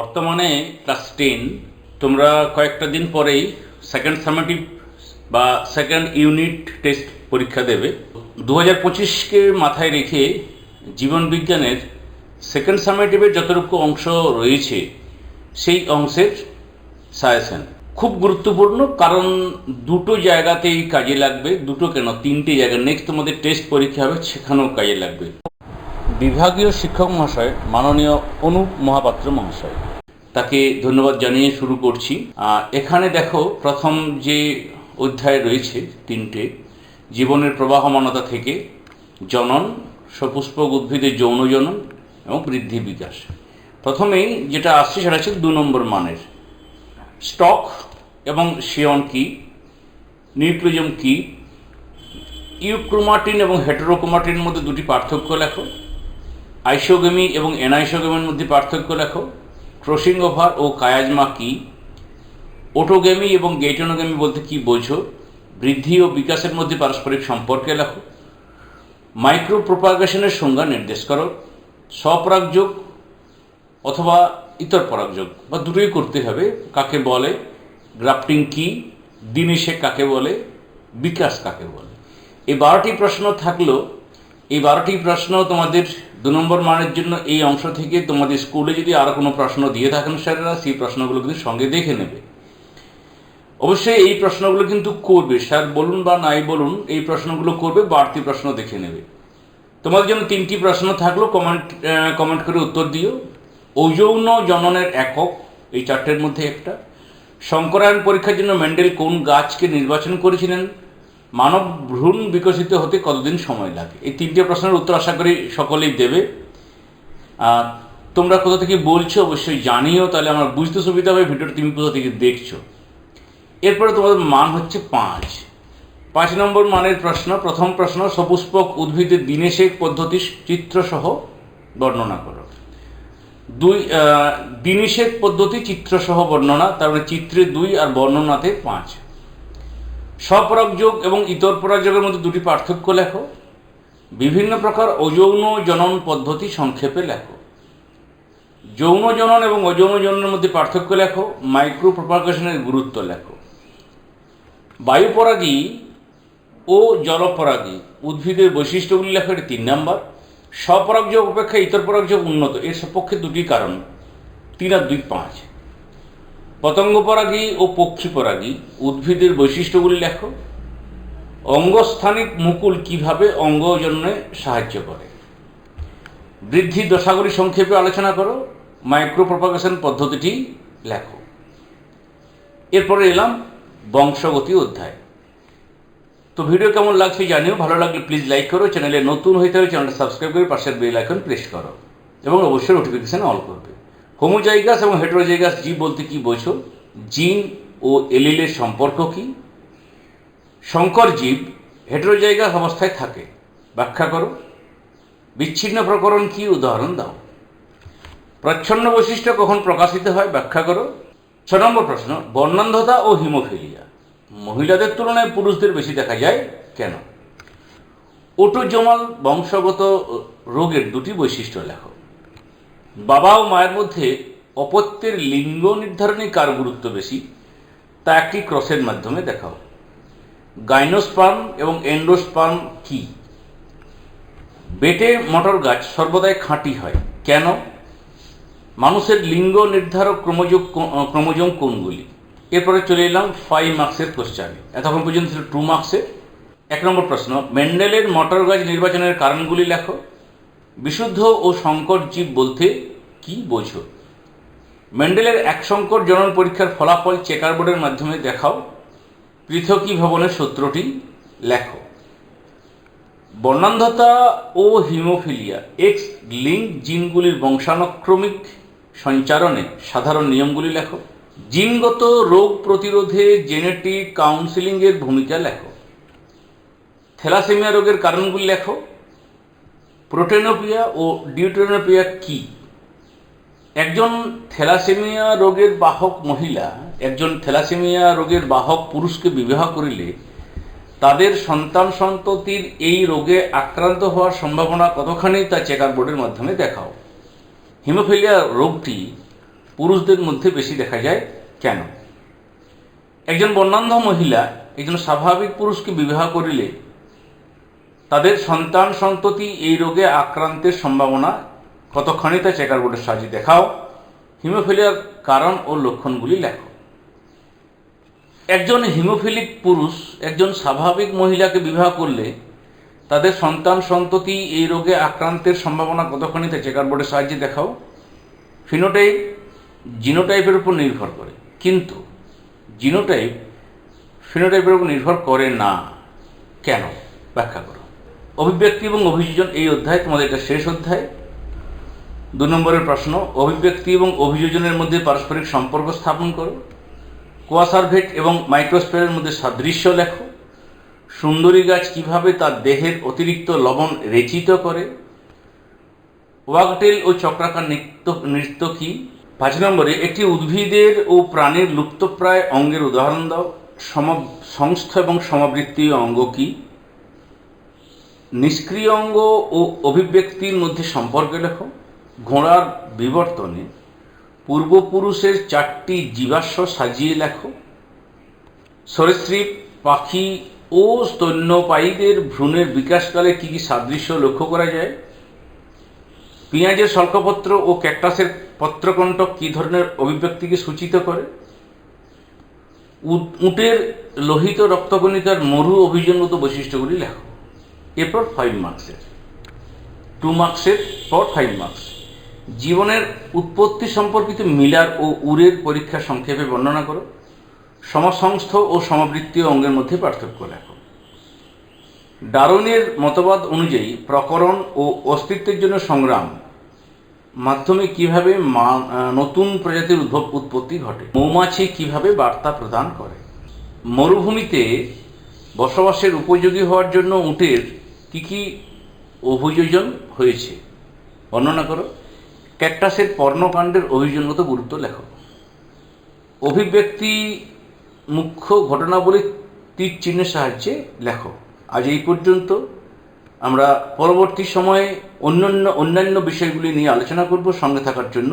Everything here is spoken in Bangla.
বর্তমানে ক্লাস টেন, তোমরা কয়েকটা দিন পরেই সেকেন্ড সামেটিভ বা সেকেন্ড ইউনিট টেস্ট পরীক্ষা দেবে। দু হাজার পঁচিশকে মাথায় রেখে জীবন বিজ্ঞানের সেকেন্ড সামেটিভের যতটুকু অংশ রয়েছে, সেই অংশের সাজেশন খুব গুরুত্বপূর্ণ, কারণ দুটো জায়গাতেই কাজে লাগবে, দুটো কেন? তিনটে জায়গা। নেক্সট তোমাদের টেস্ট পরীক্ষা হবে, সেখানেও কাজে লাগবে। বিভাগীয় শিক্ষক মহাশয়, মাননীয় অনুপ মহাপাত্র মহাশয়। তাকে ধন্যবাদ জানিয়ে শুরু করছি। এখানে দেখো প্রথম যে অধ্যায় রয়েছে তিনটে, জীবনের প্রবাহমানতা থেকে জনন, সপুষ্পক উদ্ভিদের যৌন জনন এবং বৃদ্ধি বিকাশ। প্রথমেই যেটা আসছে সেটা হচ্ছে দু নম্বর মানের। স্টক এবং শিয়ন কি? নিউক্লিজম কি? ইউক্রোমাটিন এবং হেটেরোক্রোমাটিনের মধ্যে দুটি পার্থক্য লেখো। আইসোগেমি এবং এনাইসোগেমির মধ্যে পার্থক্য লেখো। ক্রসিং ওভার ও কায়াজমা কি? ওটোগেমি এবং গেটনোগেমি বলতে কি বোঝো? বৃদ্ধি ও বিকাশের মধ্যে পারস্পরিক সম্পর্কে লেখো। মাইক্রো প্রোপাগেশনের সংজ্ঞা নির্দেশ করো। স্বপরাগযোগ অথবা ইতর পরাগযোগ, বা দুটোই করতে হবে। কাকে বলে? গ্রাফটিং কি? দিনেশে কাকে বলে? বিকাশ কাকে বলে? এই বারোটি প্রশ্ন থাকল এই বারোটি প্রশ্ন তোমাদের দু নম্বর মানের জন্য এই অংশ থেকে তোমাদের স্কুলে যদি আরও কোনো প্রশ্ন দিয়ে থাকেন স্যারেরা, সেই প্রশ্নগুলো কিন্তু সঙ্গে দেখে নেবে। অবশ্যই এই প্রশ্নগুলো কিন্তু করবে। স্যার বলুন বা নাই বলুন, এই প্রশ্নগুলো করবে, বাড়তি প্রশ্ন দেখে নেবে। তোমাদের জন্য তিনটি প্রশ্ন থাকল, কমেন্ট কমেন্ট করে উত্তর দিও। অযৌন জননের একক, এই চারটের মধ্যে একটা। শঙ্করায়ন পরীক্ষার জন্য মেন্ডেল কোন গাছকে নির্বাচন করেছিলেন? মানব ভ্রূণ বিকশিত হতে কতদিন সময় লাগে? এই তিনটে প্রশ্নের উত্তর আশা করি সকলেই দেবে। তোমরা কোথা থেকে বলছো অবশ্যই জানিও তাহলে আমার বুঝতে সুবিধা হবে ভিডিওটা তুমি কোথা থেকে দেখছ। এরপরে তোমাদের মান হচ্ছে পাঁচ। পাঁচ নম্বর মানের প্রশ্ন প্রথম প্রশ্ন সপুষ্পক উদ্ভিদের দিনেশেক পদ্ধতি চিত্রসহ বর্ণনা করো। দুই আহ, দিনিষেক পদ্ধতি চিত্রসহ বর্ণনা তার মানে চিত্রে দুই আর বর্ণনাতে পাঁচ। স্বপরাগযোগ এবং ইতর পরাগযোগের মধ্যে দুটি পার্থক্য লেখো। বিভিন্ন প্রকার অযৌন জনন পদ্ধতি সংক্ষেপে লেখো। যৌন জনন এবং অযৌন জননের মধ্যে পার্থক্য লেখো মাইক্রো প্রপাগেশনের গুরুত্ব লেখো। বায়ুপরাগী ও জলপরাগী উদ্ভিদের বৈশিষ্ট্যগুলি লেখো, এটি তিন নাম্বার। স্বপরাগযোগ অপেক্ষা ইতর পরাগযোগ উন্নত, এর সপক্ষে দুটি কারণ, তিন আর দুই পাঁচ। পতঙ্গপরাগী ও পক্ষীপরাগী উদ্ভিদের বৈশিষ্ট্যগুলি লেখো। অঙ্গস্থানিক মুকুল কীভাবে অঙ্গজন্যে সাহায্য করে? বৃদ্ধি দশাগুলি সংক্ষেপে আলোচনা করো মাইক্রো প্রপাগেশন পদ্ধতিটি লেখো। এরপরে এলাম বংশগতি অধ্যায়। তো ভিডিও কেমন লাগছে জানিও, ভালো লাগলে প্লিজ লাইক করো, চ্যানেলে নতুন হইতে হবে চ্যানেলটা সাবস্ক্রাইব করে পাশের বেল আইকন প্রেস করো, এবং অবশ্যই নোটিফিকেশান অল করবে। হোমোজাইগাস এবং হেটেরোজাইগাস জীব বলতে কি বোঝো? জিন ও এলিলের সম্পর্ক কি? সংকর জীব হেটেরোজাইগাস অবস্থায় থাকে। ব্যাখ্যা করো। বিচ্ছিন্ন প্রকরণ কি? উদাহরণ দাও। প্রচ্ছন্ন বৈশিষ্ট্য কখন প্রকাশিত হয়? ব্যাখ্যা করো। ছ নম্বর প্রশ্ন, বর্ণান্ধতা ও হিমোফিলিয়া। মহিলাদের তুলনায় পুরুষদের বেশি দেখা যায় কেন? ওটোজমাল বংশগত রোগের দুটি বৈশিষ্ট্য লেখো। বাবা ও মায়ের মধ্যে অপত্যের লিঙ্গ নির্ধারণে কার গুরুত্ব বেশি, তা একটি ক্রসের মাধ্যমে দেখাও। গাইনোস্পার্ম এবং এন্ডোস্পার্ম কি? বেটে মটর গাছ সর্বদাই খাঁটি হয়। কেন? মানুষের লিঙ্গ নির্ধারক ক্রমযোগ ক্রমযোগ কোনগুলি? এরপরে চলে এলাম ফাইভ মার্কসের কোশ্চানে এতক্ষণ পর্যন্ত ছিল টু মার্কসের এক নম্বর প্রশ্ন, মেন্ডেলের মটর গাছ নির্বাচনের কারণগুলি লেখো। বিশুদ্ধ ও সংকট জীব বলতে কি বোঝো? মেন্ডেলের এক সংকট জনন পরীক্ষার ফলাফল চেকার বোর্ডের মাধ্যমে দেখাও। পৃথকী ভবনের সূত্রটি লেখো। বর্ণান্ধতা ও হিমোফিলিয়া, এক্স লিঙ্ক জিনগুলির বংশানুক্রমিক সঞ্চারণে সাধারণ নিয়মগুলি লেখো। জিনগত রোগ প্রতিরোধে জেনেটিক কাউন্সিলিংয়ের ভূমিকা লেখো। থ্যালাসেমিয়া রোগের কারণগুলি লেখো। প্রোটেনোপিয়া ও ডিউটেনোপিয়া কি? একজন থ্যালাসেমিয়া রোগের বাহক মহিলা, একজন থ্যালাসেমিয়া রোগের বাহক পুরুষকে বিবাহ করিলে তাদের সন্তান সন্ততির এই রোগে আক্রান্ত হওয়ার সম্ভাবনা কতখানি তা চেকার বোর্ডের মাধ্যমে দেখাও। হিমোফিলিয়া রোগটি পুরুষদের মধ্যে বেশি দেখা যায় কেন? একজন বর্ণান্ধ মহিলা, একজন স্বাভাবিক পুরুষকে বিবাহ করিলে তাদের সন্তান সন্ততি এই রোগে আক্রান্তের সম্ভাবনা কতখানি তা চেকার বোর্ডের সাহায্যে দেখাও। হিমোফিলিয়ার কারণ ও লক্ষণগুলি লেখো। একজন হিমোফিলিক পুরুষ, একজন স্বাভাবিক মহিলাকে বিবাহ করলে তাদের সন্তান সন্ততি এই রোগে আক্রান্তের সম্ভাবনা কতখানি তা চেকার বোর্ডের সাহায্যে দেখাও। ফিনোটাইপ জিনোটাইপের উপর নির্ভর করে। কিন্তু জিনোটাইপ ফিনোটাইপের উপর নির্ভর করে না। কেন? ব্যাখ্যা করো। অভিব্যক্তি এবং অভিযোজন এই অধ্যায় তোমাদের এটা শেষ অধ্যায়। দু নম্বরের প্রশ্ন, অভিব্যক্তি এবং অভিযোজনের মধ্যে পারস্পরিক সম্পর্ক স্থাপন করো। কোয়াসারভেট এবং মাইক্রোস্পেয়ারের মধ্যে সাদৃশ্য লেখো। সুন্দরী গাছ কীভাবে তার দেহের অতিরিক্ত লবণ রেচিত করে? ওয়াকটেল ও চক্রাকার নৃত্য নৃত্য কী? পাঁচ নম্বরে, একটি উদ্ভিদের ও প্রাণীর লুপ্তপ্রায় অঙ্গের উদাহরণ দাও। সম, সংস্থা এবং সমাবৃত্তীয় অঙ্গ কি? নিষ্ক্রিয় অঙ্গ ও অভিব্যক্তির মধ্যে সম্পর্ক লেখো। ঘোড়ার বিবর্তনে পূর্বপুরুষের চারটি জীবাশ্ম সাজিয়ে লেখো। সরীসৃপ, পাখি ও স্তন্যপায়ীদের ভ্রূণের বিকাশকালে কী কী সাদৃশ্য লক্ষ্য করা যায়? পেঁয়াজের শল্কপত্র ও ক্যাকটাসের পত্রকণ্টক কী ধরনের অভিব্যক্তিকে সূচিত করে? উট- উটের লোহিত রক্তকণিকার মরু অভিযোগগত বৈশিষ্ট্যগুলি লেখো। এরপর ফাইভ মার্কসের টু মার্কসের পর ফাইভ মার্কস জীবনের উৎপত্তি সম্পর্কিত মিলার ও উরের পরীক্ষা সংক্ষেপে বর্ণনা করো। সমসংস্থ ও সমবৃত্তীয় অঙ্গের মধ্যে পার্থক্য লেখো। ডারনের মতবাদ অনুযায়ী প্রকরণ ও অস্তিত্বের জন্য সংগ্রাম, মাধ্যমে কীভাবে নতুন প্রজাতির উদ্ভব উৎপত্তি ঘটে, মৌমাছি কীভাবে বার্তা প্রদান করে। মরুভূমিতে বসবাসের উপযোগী হওয়ার জন্য উটের কি কি অভিযোজন হয়েছে? বর্ণনা করো। ক্যাকটাসের পর্ণকাণ্ডের অভিযোজনগত গুরুত্ব লেখো। অভিব্যক্তি মুখ্য ঘটনাবলী তীর চিহ্নের সাহায্যে লেখো। আজ এই পর্যন্ত আমরা পরবর্তী সময়ে অন্যান্য অন্যান্য বিষয়গুলি নিয়ে আলোচনা করব সঙ্গে থাকার জন্য।